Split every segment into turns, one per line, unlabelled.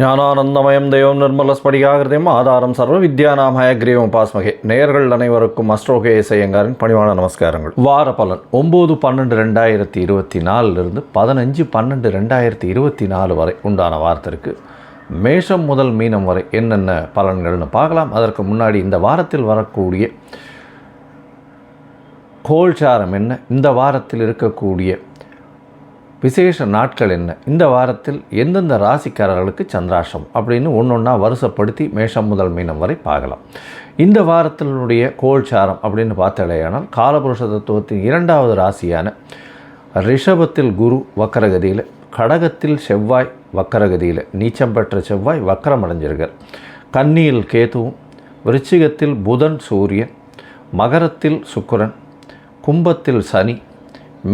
ஞானானந்தமயம் தெய்வம் நிர்மலஸ்படிகாகிருதயம் ஆதாரம் சர்வ வித்யாநாமய கிரீவம் பாஸ்மகே நேயர்கள் அனைவருக்கும் அஸ்ட்ரோகே இசையங்காரின் பணிவான நமஸ்காரங்கள். வார பலன் ஒம்பது பன்னெண்டு ரெண்டாயிரத்தி இருபத்தி நாலுலேருந்து பதினஞ்சு பன்னெண்டு ரெண்டாயிரத்தி இருபத்தி நாலு வரை உண்டான வாரத்திற்கு மேஷம் முதல் மீனம் வரை என்னென்ன பலன்கள்னு பார்க்கலாம். அதற்கு முன்னாடி இந்த வாரத்தில் வரக்கூடிய கோல்சாரம் என்ன இந்த வாரத்தில் இருக்கக்கூடிய விசேஷ நாட்கள் என்ன? இந்த வாரத்தில் எந்தெந்த ராசிக்காரர்களுக்கு சந்திராஷம் அப்படின்னு ஒன்று ஒன்றா வருஷப்படுத்தி மேஷம் முதல் மீனம் வரை பார்க்கலாம். இந்த வாரத்தினுடைய கோல்சாரம் அப்படின்னு பார்த்தாலேயானால் காலபுருஷ தத்துவத்தின் இரண்டாவது ராசியான ரிஷபத்தில் குரு வக்கரகதியில் கடகத்தில் செவ்வாய் வக்கரகதியில் நீச்சம் பெற்ற செவ்வாய் வக்கரம் அடைஞ்சிருக்கார். கன்னியில் கேதுவும் விருச்சிகத்தில் புதன் சூரியன் மகரத்தில் சுக்கரன் கும்பத்தில் சனி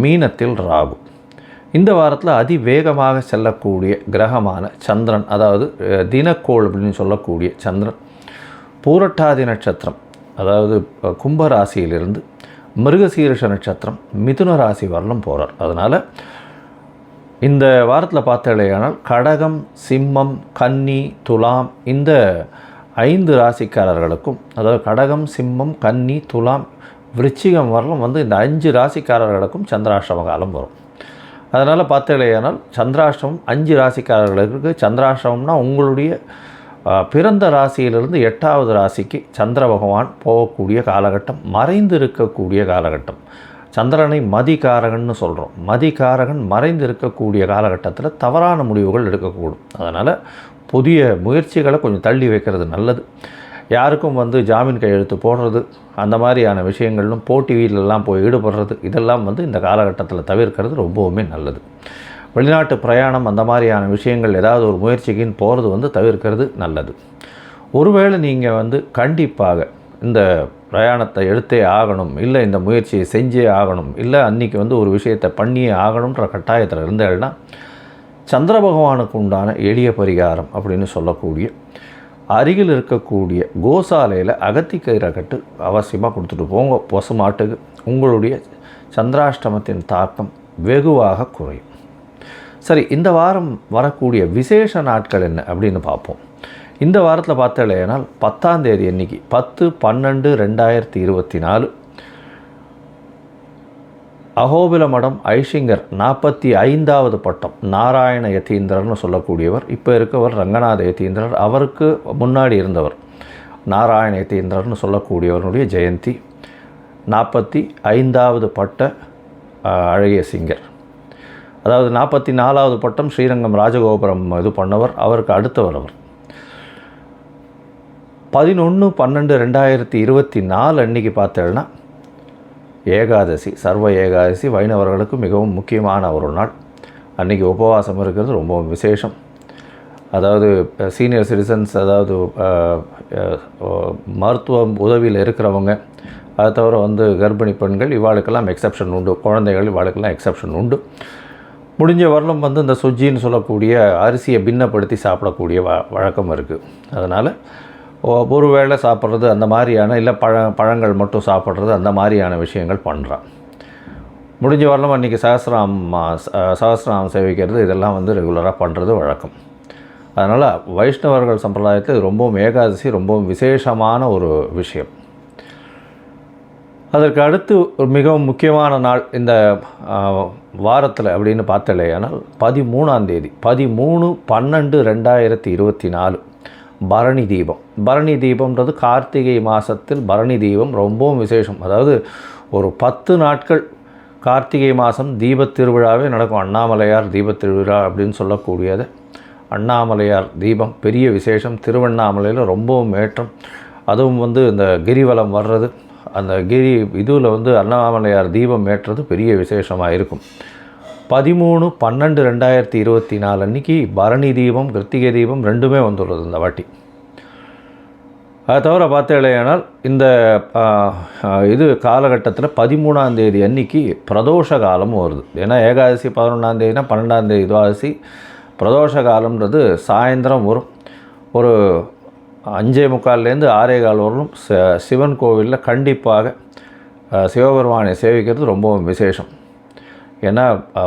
மீனத்தில் ராகு. இந்த வாரத்தில் அதிவேகமாக செல்லக்கூடிய கிரகமான சந்திரன் அதாவது தினக்கோள் அப்படின்னு சொல்லக்கூடிய சந்திரன் பூரட்டாதி நட்சத்திரம் அதாவது கும்பராசியிலிருந்து கும்ப ராசியிலிருந்து மிருகசீரிஷ நட்சத்திரம் மிதுன ராசி வரலும் போகிறார் அதனால் இந்த வாரத்தில் பார்த்தாலேயானால் கடகம் சிம்மம் கன்னி துலாம் இந்த ஐந்து ராசிக்காரர்களுக்கும் அதாவது கடகம் சிம்மம் கன்னி துலாம் விருச்சிகம் வரலும் வந்து இந்த அஞ்சு ராசிக்காரர்களுக்கும் சந்திராஷ்டம காலம் வரும். அதனால் பார்த்தாலேயானால் சந்திராஷ்டமம் அஞ்சு ராசிக்காரர்களுக்கு சந்திராஷ்டமம்னா உங்களுடைய பிறந்த ராசியிலிருந்து எட்டாவது ராசிக்கு சந்திர பகவான் போகக்கூடிய காலகட்டம் மறைந்து இருக்கக்கூடிய காலகட்டம். சந்திரனை மதிகாரகன்னு சொல்கிறோம் மதிகாரகன் மறைந்து இருக்கக்கூடிய காலகட்டத்தில் தவறான முடிவுகள் எடுக்கக்கூடும். அதனால் புதிய முயற்சிகளை கொஞ்சம் தள்ளி வைக்கிறது நல்லது. யாருக்கும் வந்து ஜாமீன் கையெழுத்து போடுறது அந்த மாதிரியான விஷயங்களும் போட்டி போய் ஈடுபடுறது இதெல்லாம் வந்து இந்த காலகட்டத்தில் தவிர்க்கிறது ரொம்பவுமே நல்லது. வெளிநாட்டு பிரயாணம் அந்த மாதிரியான விஷயங்கள் ஏதாவது ஒரு முயற்சிக்குன்னு போகிறது வந்து தவிர்க்கிறது நல்லது. ஒருவேளை நீங்கள் வந்து கண்டிப்பாக இந்த பிரயாணத்தை எடுத்தே ஆகணும் இல்லை இந்த முயற்சியை செஞ்சே ஆகணும் இல்லை அன்றைக்கி வந்து ஒரு விஷயத்தை பண்ணியே ஆகணுன்ற கட்டாயத்தில் இருந்தேன்னா சந்திர பகவானுக்கு உண்டான எளிய பரிகாரம் அப்படின்னு சொல்லக்கூடிய அருகில் இருக்கக்கூடிய கோசாலையில் அகத்திக்கயிறை கட்டு அவசியமாக கொடுத்துட்டு போங்க. பசுமாட்டுக்கு உங்களுடைய சந்திராஷ்டமத்தின் தாக்கம் வெகுவாக குறையும். சரி இந்த வாரம் வரக்கூடிய விசேஷ நாட்கள் என்ன அப்படின்னு பார்ப்போம். இந்த வாரத்தில் பார்த்தாலேனால் பத்தாம் தேதி அன்னைக்கு பத்து பன்னெண்டு ரெண்டாயிரத்தி இருபத்தி நாலு அகோபில மடம் ஐஷிங்கர் நாற்பத்தி ஐந்தாவது பட்டம். நாராயண யதீந்திரர்னு சொல்லக்கூடியவர். இப்போ இருக்கவர் ரங்கநாத யதீந்திரர் அவருக்கு முன்னாடி இருந்தவர். நாராயண யதீந்திரர்னு சொல்லக்கூடியவருடைய ஜெயந்தி. நாற்பத்தி ஐந்தாவது பட்ட அழகிய சிங்கர். அதாவது நாற்பத்தி நாலாவது பட்டம் ஸ்ரீரங்கம் ராஜகோபுரம் இது பண்ணவர். அவருக்கு அடுத்தவர் அவர். பதினொன்று பன்னெண்டு ரெண்டாயிரத்தி இருபத்தி நாலு அன்னைக்கு பார்த்தேன்னா ஏகாதசி சர்வ ஏகாதசி வைணவர்களுக்கு மிகவும் முக்கியமான ஒரு நாள். அன்றைக்கி உபவாசம் இருக்கிறது ரொம்ப விசேஷம். அதாவது சீனியர் சிட்டிசன்ஸ் அதாவது மருத்துவம் உதவியில் இருக்கிறவங்க அதை தவிர வந்து கர்ப்பிணி பெண்கள் இவாளுக்கெல்லாம் எக்ஸப்ஷன் உண்டு. குழந்தைகள் இவாளுக்கெல்லாம் எக்ஸப்ஷன் உண்டு. முடிஞ்ச வரலும் வந்து இந்த சுஜின்னு சொல்லக்கூடிய அரிசியை பின்னப்படுத்தி சாப்பிடக்கூடிய வ வழக்கம் இருக்குது அதனால் ஒரு வேளை சாப்பிட்றது அந்த மாதிரியான இல்லை பழ பழங்கள் மட்டும் சாப்பிட்றது அந்த மாதிரியான விஷயங்கள் பண்ணுறான் முடிஞ்ச வரலாம் அன்றைக்கி சகசிராம் சகசிராம் சேவிக்கிறது இதெல்லாம் வந்து ரெகுலராக பண்ணுறது வழக்கம். அதனால் வைஷ்ணவர்கள் சம்பிரதாயத்தில் ரொம்பவும் ஏகாதசி ரொம்பவும் விசேஷமான ஒரு விஷயம். அதற்கு அடுத்து ஒரு மிகவும் முக்கியமான நாள் இந்த வாரத்தில் அப்படின்னு பார்த்தாலேயானால் பதிமூணாம் தேதி பதிமூணு பன்னெண்டு ரெண்டாயிரத்தி இருபத்தி நாலு. பரணி தீபம். பரணி தீபம்ன்றது கார்த்திகை மாதத்தில் பரணி தீபம் ரொம்பவும் விசேஷம். அதாவது ஒரு பத்து நாட்கள் கார்த்திகை மாதம் தீபத் திருவிழாவே நடக்கும். அண்ணாமலையார் தீபத் திருவிழா அப்படின்னு சொல்லக்கூடியது. அண்ணாமலையார் தீபம் பெரிய விசேஷம். திருவண்ணாமலையில் ரொம்பவும் ஏற்றம். அதுவும் வந்து இந்த கிரிவலம் வர்றது. அந்த கிரி இதுவில் வந்து அண்ணாமலையார் தீபம் ஏற்றது பெரிய விசேஷமாக இருக்கும். பதிமூணு பன்னெண்டு ரெண்டாயிரத்தி இருபத்தி நாலு அன்னைக்கு பரணி தீபம் கிருத்திகை தீபம் ரெண்டுமே வந்துள்ளது இந்த வாட்டி. அதை தவிர பார்த்தேனால் இந்த இது காலகட்டத்தில் பதிமூணாம் தேதி அன்னைக்கு பிரதோஷ காலமும் வருது. ஏன்னா ஏகாதசி பதினொன்றாம் தேதினா பன்னெண்டாம் தேதி துவாதசி. பிரதோஷ காலம்ன்றது சாயந்தரம் வரும். ஒரு அஞ்சே முக்கால்லேருந்து ஆறே கால் வரலும் ச- சிவன் கோவிலில் கண்டிப்பாக சிவபெருமானை சேவிக்கிறது ரொம்பவும் விசேஷம். ஏன்னா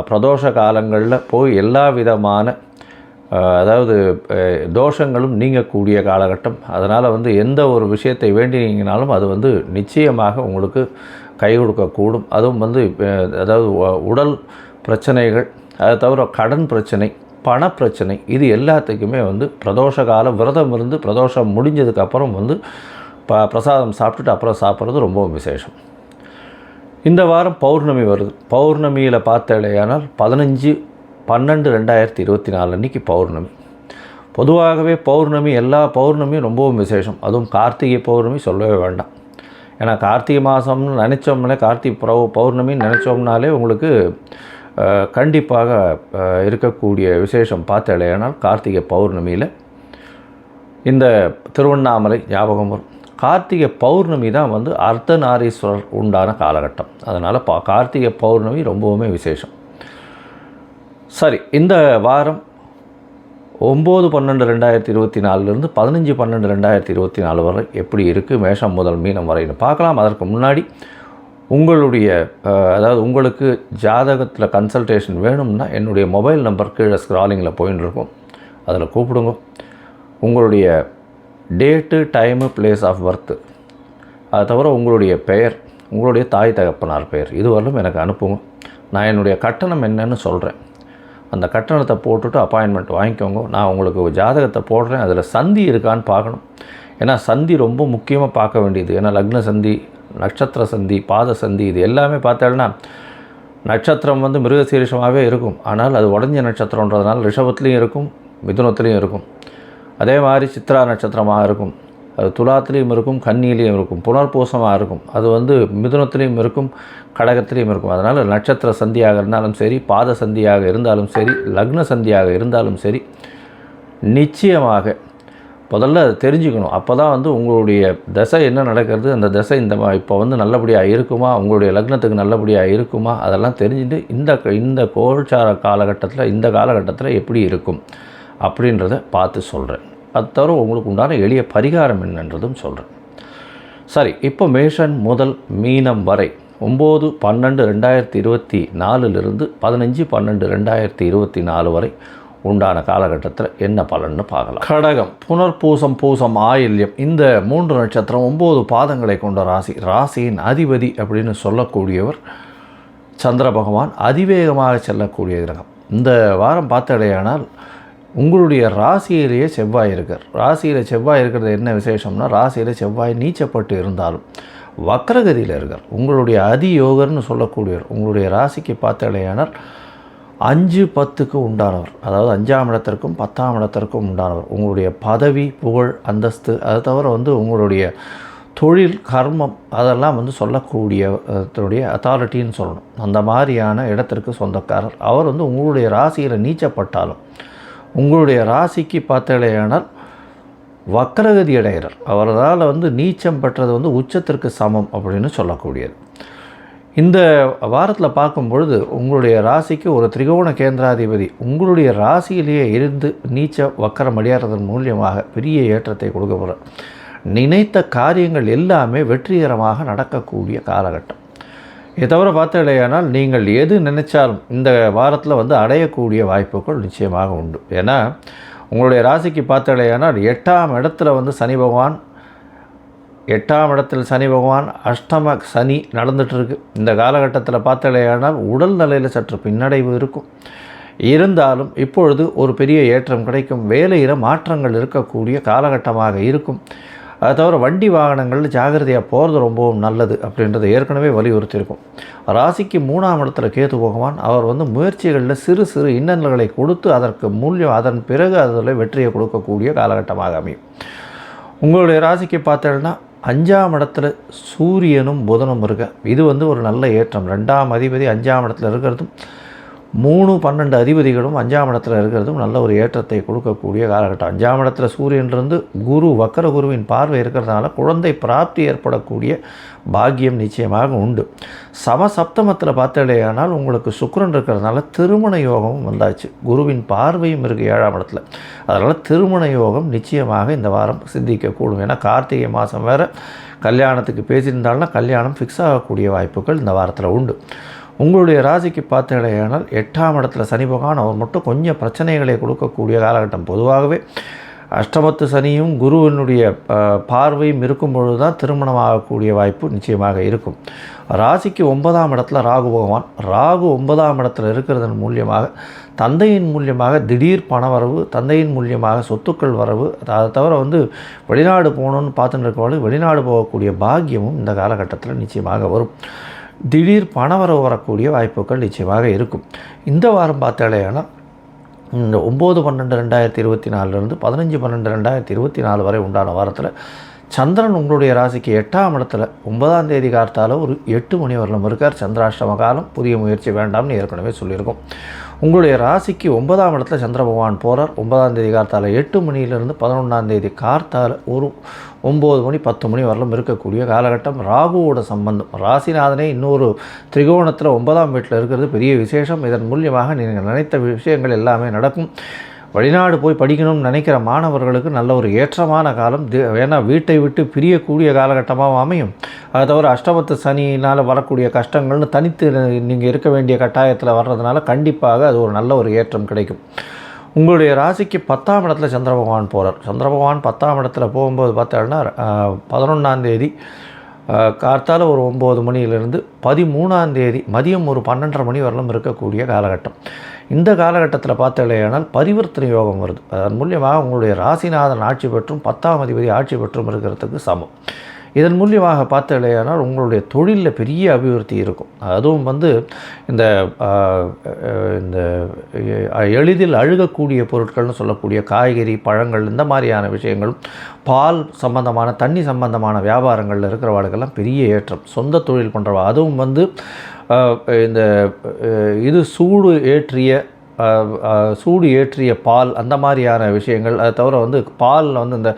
பிரதோஷ காலங்களில் போய் எல்லா விதமான அதாவது தோஷங்களும் நீங்கக்கூடிய காலகட்டம். அதனால் வந்து எந்த ஒரு விஷயத்தை வேண்டினீங்கனாலும் அது வந்து நிச்சயமாக உங்களுக்கு கை கொடுக்கக்கூடும். அதுவும் வந்து அதாவது உடல் பிரச்சனைகள் அதை தவிர கடன் பிரச்சனை பணப்பிரச்சனை இது எல்லாத்துக்குமே வந்து பிரதோஷ காலம் விரதம் இருந்து பிரதோஷம் முடிஞ்சதுக்கப்புறம் வந்து ப பிரசாதம் சாப்பிட்டுட்டு அப்புறம் சாப்பிட்றது ரொம்பவும் விசேஷம். இந்த வாரம் பௌர்ணமி வருது. பௌர்ணமியில் பார்த்தலையானால் பதினஞ்சு பன்னெண்டு ரெண்டாயிரத்தி இருபத்தி நாலு அன்றைக்கி பௌர்ணமி. பொதுவாகவே பௌர்ணமி எல்லா பௌர்ணமியும் ரொம்பவும் விசேஷம். அதுவும் கார்த்திகை பௌர்ணமி சொல்லவே வேண்டாம். ஏன்னா கார்த்திகை மாதம்னு நினச்சோம்னாலே கார்த்திகை பௌ பௌர்ணமின்னு நினச்சோம்னாலே உங்களுக்கு கண்டிப்பாக இருக்கக்கூடிய விசேஷம் பார்த்தலையானால் கார்த்திகை பௌர்ணமியில் இந்த திருவண்ணாமலை ஞாபகம் வரும். கார்த்திகை பௌர்ணமி தான் வந்து அர்த்தநாரீஸ்வரர் உண்டான காலகட்டம். அதனால் பா கார்த்திகை பௌர்ணமி ரொம்பவுமே விசேஷம். சரி இந்த வாரம் ஒம்பது பன்னெண்டு ரெண்டாயிரத்தி இருபத்தி நாலுலேருந்து பதினஞ்சு பன்னெண்டு ரெண்டாயிரத்தி இருபத்தி நாலு வரை எப்படி இருக்குது மேஷம் முதல் மீனம் வரைன்னு பார்க்கலாம். அதற்கு முன்னாடி உங்களுடைய அதாவது உங்களுக்கு ஜாதகத்தில் கன்சல்டேஷன் வேணும்னா என்னுடைய மொபைல் நம்பர் கீழே ஸ்க்ராலிங்கில் போயின்னு இருக்கும். அதில் கூப்பிடுங்க. உங்களுடைய date time place of birth அது தவிர உங்களுடைய பெயர் உங்களுடைய தாய் தகப்பனார் பெயர். இதுவரையிலும் எனக்கு அனுப்புங்க. நான் என்னுடைய கட்டணம் என்னன்னு சொல்கிறேன் அந்த கட்டணத்தை போட்டுட்டு அப்பாயின்மெண்ட் வாங்கிக்கோங்க. நான் உங்களுக்கு ஜாதகத்தை போடுறேன். அதில் சந்தி இருக்கான்னு பார்க்கணும். ஏன்னா சந்தி ரொம்ப முக்கியமாக பார்க்க வேண்டியது. ஏன்னா லக்ன சந்தி நட்சத்திர சந்தி பாத சந்தி இது எல்லாமே பார்த்தேன்னா நட்சத்திரம் வந்து மிருகசீரிஷமாகவே இருக்கும். ஆனால் அது உடஞ்ச நட்சத்திரன்றதுனால ரிஷபத்துலேயும் இருக்கும் மிதுனத்துலேயும் இருக்கும். அதே மாதிரி சித்ரா நட்சத்திரமாக இருக்கும். அது துலாத்துலேயும் இருக்கும் கன்னியிலையும் இருக்கும் புனர்பூசமாக இருக்கும். அது வந்து மிதுனத்துலேயும் இருக்கும் கடகத்துலேயும் இருக்கும். அதனால் நட்சத்திர சந்தியாக இருந்தாலும் சரி பாத சந்தியாக இருந்தாலும் சரி லக்ன சந்தியாக இருந்தாலும் சரி நிச்சயமாக முதல்ல அதை தெரிஞ்சுக்கணும். அப்போ தான் வந்து உங்களுடைய தசை என்ன நடக்கிறது அந்த தசை இந்த மா- இப்போ வந்து நல்லபடியாக இருக்குமா உங்களுடைய லக்னத்துக்கு நல்லபடியாக இருக்குமா அதெல்லாம் தெரிஞ்சுட்டு இந்த இந்த கோல்சார காலகட்டத்தில் இந்த காலகட்டத்தில் எப்படி இருக்கும். அப்படின்றத பார்த்து சொல்கிறேன் அது தவிர உங்களுக்கு உண்டான எளிய பரிகாரம் என்னன்றதும் சொல்கிறேன் சரி இப்போ மேஷன் முதல் மீனம் வரை ஒம்பது பன்னெண்டு ரெண்டாயிரத்தி இருபத்தி நாலுலேருந்து பதினஞ்சு பன்னெண்டு ரெண்டாயிரத்தி இருபத்தி நாலு வரை உண்டான காலகட்டத்தில் என்ன பலன்னு பார்க்கலாம். கடகம் புனர்பூசம் பூசம் ஆயில்யம் இந்த மூன்று நட்சத்திரம் ஒம்பது பாதங்களை கொண்ட ராசி ராசியின் அதிபதி அப்படின்னு சொல்லக்கூடியவர் சந்திர பகவான் அதிவேகமாக செல்லக்கூடிய கிரகம். இந்த வாரம் பார்த்தடையானால் உங்களுடைய ராசியிலேயே செவ்வாய் இருக்கார். ராசியில் செவ்வாய் இருக்கிறது என்ன விசேஷம்னா ராசியில் செவ்வாய் நீச்சப்பட்டு இருந்தாலும் வக்ரகதியில் இருக்கார். உங்களுடைய அதியோகர்னு சொல்லக்கூடியவர் உங்களுடைய ராசிக்கு பார்த்தடையானால் அஞ்சு பத்துக்கு உண்டானவர். அதாவது அஞ்சாம் இடத்திற்கும் பத்தாம் இடத்திற்கும் உண்டானவர். உங்களுடைய பதவி புகழ் அந்தஸ்து அதை தவிர வந்து உங்களுடைய தொழில் கர்மம் அதெல்லாம் வந்து சொல்லக்கூடிய அத்தாரிட்டின்னு சொல்லணும். அந்த மாதிரியான இடத்திற்கு சொந்தக்காரர். அவர் வந்து உங்களுடைய ராசியில் நீச்சப்பட்டாலும் உங்களுடைய ராசிக்கு பார்த்தலையானால் வக்கரகதி அடைகிறார். அவரால் வந்து நீச்சம் பெற்றது வந்து உச்சத்திற்கு சமம் அப்படின்னு சொல்லக்கூடியது. இந்த வாரத்தில் பார்க்கும் பொழுது உங்களுடைய ராசிக்கு ஒரு திரிகோண கேந்திராதிபதி உங்களுடைய ராசியிலேயே இருந்து நீச்ச வக்கரம் அடையாததன் மூலியமாக பெரிய ஏற்றத்தை கொடுக்க போகிறார் நினைத்த காரியங்கள் எல்லாமே வெற்றிகரமாக நடக்கக்கூடிய காலகட்டம். இதை தவிர பார்த்தீங்களேயானால் நீங்கள் எது நினைச்சாலும் இந்த வாரத்தில் வந்து அடையக்கூடிய வாய்ப்புகள் நிச்சயமாக உண்டு. ஏன்னா உங்களுடைய ராசிக்கு பார்த்தீங்களேயானால் எட்டாம் இடத்துல வந்து சனி பகவான் எட்டாம் இடத்தில் சனி பகவான் அஷ்டம சனி நடந்துகிட்ருக்கு இந்த காலகட்டத்தில் பார்த்தலையானால் உடல் நிலையில் சற்று பின்னடைவு இருக்கும். இருந்தாலும் இப்பொழுது ஒரு பெரிய ஏற்றம் கிடைக்கும். வேலையில் மாற்றங்கள் இருக்கக்கூடிய காலகட்டமாக இருக்கும். அது தவிர வண்டி வாகனங்கள் ஜாகிரதையாக போகிறது ரொம்பவும் நல்லது அப்படின்றத ஏற்கனவே வலியுறுத்தியிருக்கும். ராசிக்கு மூணாம் இடத்துல கேத்து போகவான் அவர் வந்து முயற்சிகளில் சிறு சிறு இன்னல்களை கொடுத்து அதற்கு மூல்யம் அதன் பிறகு அதில் வெற்றியை கொடுக்கக்கூடிய காலகட்டமாக அமையும். உங்களுடைய ராசிக்கு பார்த்தேன்னா அஞ்சாம் இடத்துல சூரியனும் புதனும் இருக்க. இது வந்து ஒரு நல்ல ஏற்றம். ரெண்டாம் அதிபதி அஞ்சாம் இடத்துல இருக்கிறதும் மூணு பன்னெண்டு அதிபதிகளும் அஞ்சாம் இடத்துல இருக்கிறதும் நல்ல ஒரு ஏற்றத்தை கொடுக்கக்கூடிய காலகட்டம். அஞ்சாம் இடத்துல சூரியன்லேருந்து குரு வக்கர குருவின் பார்வை இருக்கிறதுனால குழந்தை பிராப்தி ஏற்படக்கூடிய பாக்கியம் நிச்சயமாக உண்டு. சம சப்தமத்தில் பார்த்தாலேயானால் உங்களுக்கு சுக்கரன் இருக்கிறதுனால திருமண யோகமும் வந்தாச்சு. குருவின் பார்வையும் இருக்குது ஏழாம் இடத்துல. அதனால் திருமண யோகம் நிச்சயமாக இந்த வாரம் சிந்திக்கக்கூடும் ஏன்னா கார்த்திகை மாதம் வேறு. கல்யாணத்துக்கு பேசியிருந்தாலும் கல்யாணம் ஃபிக்ஸ் ஆகக்கூடிய வாய்ப்புகள் இந்த வாரத்தில் உண்டு. உங்களுடைய ராசிக்கு பார்த்தடையானால் எட்டாம் இடத்துல சனி பகவான் அவர் மட்டும் கொஞ்சம் பிரச்சனைகளை கொடுக்கக்கூடிய காலகட்டம். பொதுவாகவே அஷ்டமத்து சனியும் குருவினுடைய பார்வையும் இருக்கும் பொழுது தான் திருமணம் ஆகக்கூடிய வாய்ப்பு நிச்சயமாக இருக்கும். ராசிக்கு ஒன்பதாம் இடத்துல ராகு பகவான். ராகு ஒன்பதாம் இடத்துல இருக்கிறதன் மூலியமாக தந்தையின் மூலியமாக திடீர் பணவரவு தந்தையின் மூலியமாக சொத்துக்கள் வரவு அதை தவிர வந்து வெளிநாடு போகணுன்னு பார்த்துட்டு இருக்கவங்களுக்கு வெளிநாடு போகக்கூடிய பாக்கியமும் இந்த காலகட்டத்தில் நிச்சயமாக வரும். திடீர் பணவரவு வரக்கூடிய வாய்ப்புகள் நிச்சயமாக இருக்கும். இந்த வாரம் பார்த்தாலேனா இந்த ஒம்பது பன்னெண்டு ரெண்டாயிரத்தி இருபத்தி நாலுலேருந்து பதினஞ்சு பன்னெண்டு ரெண்டாயிரத்தி இருபத்தி நாலு வரை உண்டான வாரத்தில் சந்திரன் உங்களுடைய ராசிக்கு எட்டாம் இடத்துல ஒன்பதாம் தேதி காலத்தால் ஒரு எட்டு மணி வரலும் இருக்கார். சந்திராஷ்டம காலம் புதிய முயற்சி வேண்டாம்னு ஏற்கனவே சொல்லியிருக்கோம். உங்களுடைய ராசிக்கு ஒன்பதாம் இடத்துல சந்திர பகவான் போகிறார் ஒன்பதாம் தேதி கார்த்தால எட்டு மணியிலிருந்து பதினொன்றாம் தேதி கார்த்தால ஒரு ஒம்பது மணி பத்து மணி வரலும் இருக்கக்கூடிய காலகட்டம். ராகுவோட சம்பந்தம். ராசிநாதனே இன்னொரு திரிகோணத்தில் ஒன்பதாம் வீட்டில் இருக்கிறது பெரிய விசேஷம். இதன் மூலியமாக நீங்கள் நினைத்த விஷயங்கள் எல்லாமே நடக்கும். வெளிநாடு போய் படிக்கணும்னு நினைக்கிற மாணவர்களுக்கு நல்ல ஒரு ஏற்றமான காலம். ஏன்னா வீட்டை விட்டு பிரியக்கூடிய காலகட்டமாக அமையும். அதை தவிர அஷ்டமத்து சனியினால் வரக்கூடிய கஷ்டங்கள்னு தனித்து நீங்கள் இருக்க வேண்டிய கட்டாயத்தில் வர்றதுனால கண்டிப்பாக அது ஒரு நல்ல ஒரு ஏற்றம் கிடைக்கும். உங்களுடைய ராசிக்கு பத்தாம் இடத்துல சந்திர பகவான் போகிறார் சந்திர பகவான் பத்தாம் இடத்துல போகும்போது பார்த்தோன்னா பதினொன்றாம் தேதி ஒரு ஒம்பது மணியிலிருந்து பதிமூணாந்தேதி மதியம் ஒரு பன்னெண்டரை மணி வரலும் இருக்கக்கூடிய காலகட்டம். இந்த காலகட்டத்தில் பார்த்தலையானால் பரிவர்த்தனை யோகம் வருது. அதன் மூலியமாக உங்களுடைய ராசிநாதன் ஆட்சி பெற்றும் பத்தாம் அதிபதி ஆட்சி பெற்றும் இருக்கிறதுக்கு சமம். இதன் மூலியமாக பார்த்தலையானால் உங்களுடைய தொழிலில் பெரிய அபிவிருத்தி இருக்கும். அதுவும் வந்து இந்த இந்த எளிதில் அழுகக்கூடிய பொருட்கள்னு சொல்லக்கூடிய காய்கறி பழங்கள் இந்த மாதிரியான விஷயங்களும் பால் சம்பந்தமான தண்ணி சம்பந்தமான வியாபாரங்களில் இருக்கிறவாளுக்கெல்லாம் பெரிய ஏற்றம். சொந்த தொழில் பண்ணுறவா அதுவும் வந்து இந்த இது சூடு ஏற்றிய சூடு ஏற்றிய பால் அந்த மாதிரியான விஷயங்கள் அதை தவிர வந்து பாலில் வந்து இந்த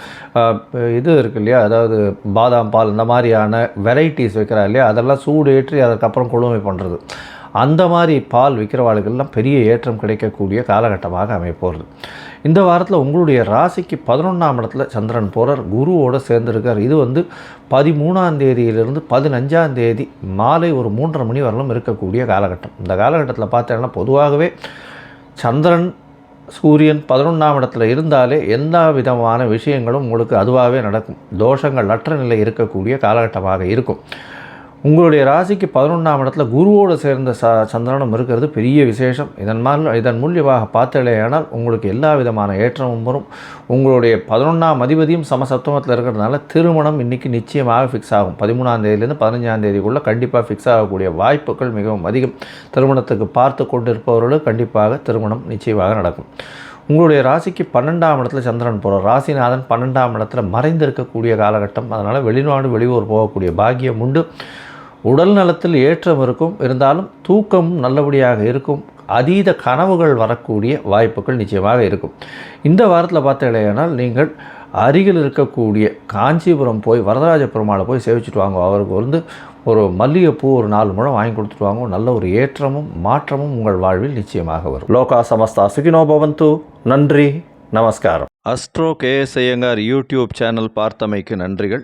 இது இருக்கு இல்லையா அதாவது பாதாம் பால் இந்த மாதிரியான வெரைட்டிஸ் வைக்கிறா இல்லையா அதெல்லாம் சூடு ஏற்றி அதுக்கப்புறம் குழுமை பண்ணுறது அந்த மாதிரி பால் விற்கிறவாளுகள்லாம் பெரிய ஏற்றம் கிடைக்கக்கூடிய காலகட்டமாக அமைப்போகிறது இந்த வாரத்தில் உங்களுடைய ராசிக்கு பதினொன்றாம் இடத்துல சந்திரன் போகிறார் குருவோடு சேர்ந்துருக்கார். இது வந்து பதிமூணாம் தேதியிலிருந்து பதினஞ்சாம் தேதி மாலை ஒரு மூன்றரை மணி வரலும் இருக்கக்கூடிய காலகட்டம். இந்த காலகட்டத்தில் பார்த்தீங்கன்னா பொதுவாகவே சந்திரன் சூரியன் பதினொன்றாம் இடத்துல இருந்தாலே எல்லா விதமான விஷயங்களும் உங்களுக்கு அதுவாகவே நடக்கும். தோஷங்கள் அற்ற நிலை இருக்கக்கூடிய காலகட்டமாக இருக்கும். உங்களுடைய ராசிக்கு பதினொன்றாம் இடத்துல குருவோடு சேர்ந்த ச சந்திரனும் இருக்கிறது. பெரிய விசேஷம். இதன் மாதிரி இதன் மூலியமாக பார்த்தலையானால் உங்களுக்கு எல்லா விதமான ஏற்றமும் வரும். உங்களுடைய பதினொன்றாம் அதிபதியும் சமசத்துவத்தில் இருக்கிறதுனால திருமணம் இன்றைக்கி நிச்சயமாக ஃபிக்ஸ் ஆகும். பதிமூணாம் தேதியிலேருந்து பதினஞ்சாம் தேதிக்குள்ளே கண்டிப்பாக ஃபிக்ஸ் ஆகக்கூடிய வாய்ப்புகள் மிகவும் அதிகம். திருமணத்துக்கு பார்த்து கொண்டிருப்பவர்களும் கண்டிப்பாக திருமணம் நிச்சயமாக நடக்கும். உங்களுடைய ராசிக்கு பன்னெண்டாம் இடத்துல சந்திரன் போகிறார் ராசிநாதன் பன்னெண்டாம் இடத்துல மறைந்திருக்கக்கூடிய காலகட்டம். அதனால் வெளிநாடு வெளியூர் போகக்கூடிய பாக்கியம் உண்டு. உடல் நலத்தில் ஏற்றம் இருக்கும். இருந்தாலும் தூக்கம் நல்லபடியாக இருக்கும். அதீத கனவுகள் வரக்கூடிய வாய்ப்புகள் நிச்சயமாக இருக்கும். இந்த வாரத்தில் பார்த்தீங்கன்னா நீங்கள் அருகில் இருக்கக்கூடிய காஞ்சிபுரம் போய் வரதராஜ பெருமாளை போய் சேவிச்சுட்டு வாங்க. அவருக்கு வந்து ஒரு மல்லிகைப்பூ ஒரு நாலு முழம் வாங்கி கொடுத்துட்டு வாங்க. நல்ல ஒரு ஏற்றமும் மாற்றமும் உங்கள் வாழ்வில் நிச்சயமாக வரும். லோகா சமஸ்தா சுகினோ பவந்து. நன்றி. நமஸ்காரம். Astro KS Iyengar YouTube channel பார்த்தமைக்கு நன்றிகள்.